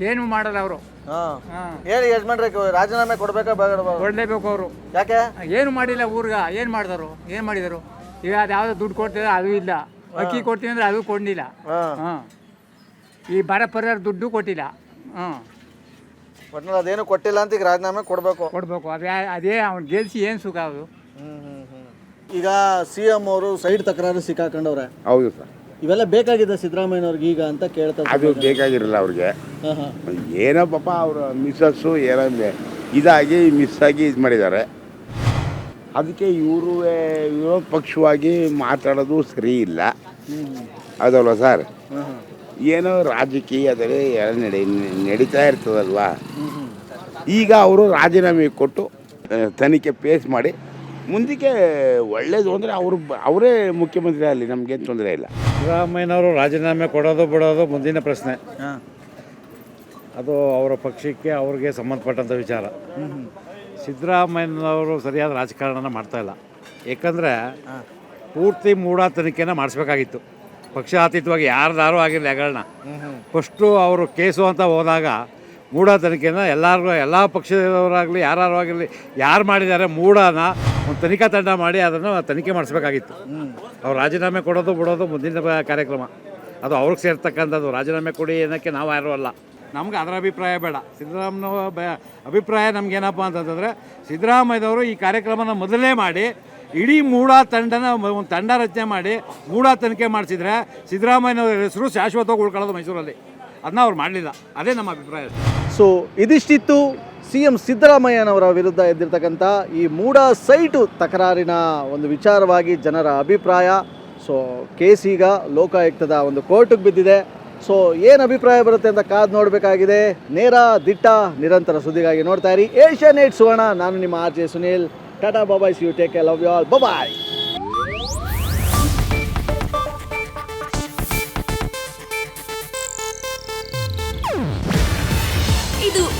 ಏನು ಮಾಡಲ್ಲ ಅವರು. ಹಾಂ. ಹಾಂ. ಹೇಳಿ ಯಜಮಾನ್ರೆ ರಾಜೀನಾಮೆ ಕೊಡ್ಬೇಕಾ ಬೇಡ ಕೊಡಲೇಬೇಕು ಅವರು. ಯಾಕೆ? ಏನು ಮಾಡಿಲ್ಲ ಊರ್ಗ ಏನು ಮಾಡಿದರು ಏನು ಮಾಡಿದರು? ಈಗ ಅದು ಯಾವುದೋ ದುಡ್ಡು ಕೊಡ್ತಿದ್ರೆ ಅದು ಇಲ್ಲ. ಅಕ್ಕಿ ಕೊಡ್ತೀನಿ ಅಂದ್ರೆ ಅದು ಕೊಡಲಿಲ್ಲ. ಹಾಂ. ಹಾಂ. ಈ ಬರ ಪರಿಹಾರ ದುಡ್ಡು ಕೊಟ್ಟಿಲ್ಲ. ಹಾಂ. ಒಟ್ನಲ್ಲಿ ಅದೇನು ಕೊಟ್ಟಿಲ್ಲ ಅಂತ ಈಗ ರಾಜೀನಾಮೆ ಕೊಡಬೇಕು. ಕೊಡಬೇಕು. ಅದೇ ಅದೇ ಅವ್ನು ಗೆಲ್ಸಿ ಏನು ಸುಖ ಅದು. ಈಗ ಸಿ ಎಂ ಅವರು ಸೈಡ್ ತಕರಾರು ಸಿಕ್ಕಾಕೊಂಡವ್ರೆ. ಹೌದು ಸರ್. ಇವೆಲ್ಲ ಬೇಕಾಗಿದೆ ಸಿದ್ದರಾಮಯ್ಯನವ್ರಿಗೆ ಈಗ ಅಂತ ಕೇಳ್ತಾರೆ ಅದು ಬೇಕಾಗಿರಲ್ಲ ಅವ್ರಿಗೆ. ಹಾಂ ಹಾಂ. ಏನೋ ಪಾಪ ಅವರ ಮಿಸ್ಸಸ್ಸು ಏನೋ ಇದಾಗಿ ಮಿಸ್ ಆಗಿ ಇದು ಮಾಡಿದ್ದಾರೆ. ಅದಕ್ಕೆ ಇವರು ವಿರೋಧ ಪಕ್ಷವಾಗಿ ಮಾತಾಡೋದು ಸರಿ ಇಲ್ಲ. ಅದಲ್ವ ಸರ್? ಏನೋ ರಾಜಕೀಯದಲ್ಲಿ ಎಲ್ಲ ನಡಿ ನಡೀತಾ ಇರ್ತದಲ್ವಾ? ಈಗ ಅವರು ರಾಜೀನಾಮೆ ಕೊಟ್ಟು ತನಿಖೆ ಪೇಸ್ ಮಾಡಿ ಮುಂದಕ್ಕೆ ಒಳ್ಳೇದು ಅಂದರೆ ಅವರು ಅವರೇ ಮುಖ್ಯಮಂತ್ರಿ ಅಲ್ಲಿ ನಮಗೇನು ತೊಂದರೆ ಇಲ್ಲ. ಸಿದ್ದರಾಮಯ್ಯನವರು ರಾಜೀನಾಮೆ ಕೊಡೋದು ಬಿಡೋದು ಮುಂದಿನ ಪ್ರಶ್ನೆ. ಹಾಂ. ಅದು ಅವರ ಪಕ್ಷಕ್ಕೆ ಅವ್ರಿಗೆ ಸಂಬಂಧಪಟ್ಟಂಥ ವಿಚಾರ. ಸಿದ್ದರಾಮಯ್ಯನವರು ಸರಿಯಾದ ರಾಜಕಾರಣನ ಮಾಡ್ತಾ ಇಲ್ಲ. ಏಕೆಂದರೆ ಪೂರ್ತಿ ಮೂಢ ತನಿಖೆನ ಮಾಡಿಸ್ಬೇಕಾಗಿತ್ತು. ಪಕ್ಷ ಅತೀತವಾಗಿ ಯಾರ್ದಾರು ಆಗಿರಲಿ ಹೆಗಳನ್ನ ಫಸ್ಟು ಅವರು ಕೇಸು ಅಂತ ಹೋದಾಗ ಮೂಢ ತನಿಖೆನ ಎಲ್ಲರಿಗೂ ಎಲ್ಲ ಪಕ್ಷದವರಾಗಲಿ ಯಾರು ಆಗಿರಲಿ ಯಾರು ಮಾಡಿದ್ದಾರೆ ಮೂಢನ ಒಂದು ತನಿಖಾ ತಂಡ ಮಾಡಿ ಅದನ್ನು ತನಿಖೆ ಮಾಡಿಸ್ಬೇಕಾಗಿತ್ತು. ಅವ್ರು ರಾಜೀನಾಮೆ ಕೊಡೋದು ಬಿಡೋದು ಮುಂದಿನ ಕಾರ್ಯಕ್ರಮ. ಅದು ಅವ್ರಿಗೆ ಸೇರ್ತಕ್ಕಂಥದ್ದು ರಾಜೀನಾಮೆ ಕೊಡಿ ಅನ್ನೋಕ್ಕೆ ನಾವು ಯಾರೂ ಅಲ್ಲ. ನಮ್ಗೆ ಅದರ ಅಭಿಪ್ರಾಯ ಬೇಡ. ಸಿದ್ದರಾಮಯ್ಯ ಬ ಅಭಿಪ್ರಾಯ ನಮಗೇನಪ್ಪ ಅಂತಂತಂದರೆ ಸಿದ್ದರಾಮಯ್ಯದವರು ಈ ಕಾರ್ಯಕ್ರಮನ ಮೊದಲೇ ಮಾಡಿ ಇಡೀ ಮೂಢ ತಂಡನ ಒಂದು ತಂಡ ರಚನೆ ಮಾಡಿ ಮೂಢ ತನಿಖೆ ಮಾಡಿಸಿದ್ರೆ ಸಿದ್ದರಾಮಯ್ಯನವ್ರ ಹೆಸರು ಶಾಶ್ವತವಾಗಿ ಉಳ್ಕೊಳ್ಳೋದು ಮೈಸೂರಲ್ಲಿ. ಅದನ್ನ ಅವ್ರು ಮಾಡಲಿಲ್ಲ. ಅದೇ ನಮ್ಮ ಅಭಿಪ್ರಾಯ. ಸೊ ಇದಿಷ್ಟಿತ್ತು ಸಿ ಎಂ ಸಿದ್ದರಾಮಯ್ಯನವರ ವಿರುದ್ಧ ಎದ್ದಿರತಕ್ಕಂಥ ಈ ಮೂಡ ಸೈಟು ತಕರಾರಿನ ಒಂದು ವಿಚಾರವಾಗಿ ಜನರ ಅಭಿಪ್ರಾಯ. ಸೊ ಕೇಸ್ ಈಗ ಲೋಕಾಯುಕ್ತದ ಒಂದು ಕೋರ್ಟಿಗೆ ಬಿದ್ದಿದೆ. ಸೊ ಏನು ಅಭಿಪ್ರಾಯ ಬರುತ್ತೆ ಅಂತ ಕಾದು ನೋಡಬೇಕಾಗಿದೆ. ನೇರ ದಿಟ್ಟ ನಿರಂತರ ಸುದ್ದಿಗಾಗಿ ನೋಡ್ತಾ ಇರಿ. ಏಷ್ಯಾ ನೇಟ್ ಸುವರ್ಣ, ನಾನು ನಿಮ್ಮ R J Sunil. Tata bye bye you take love you all bye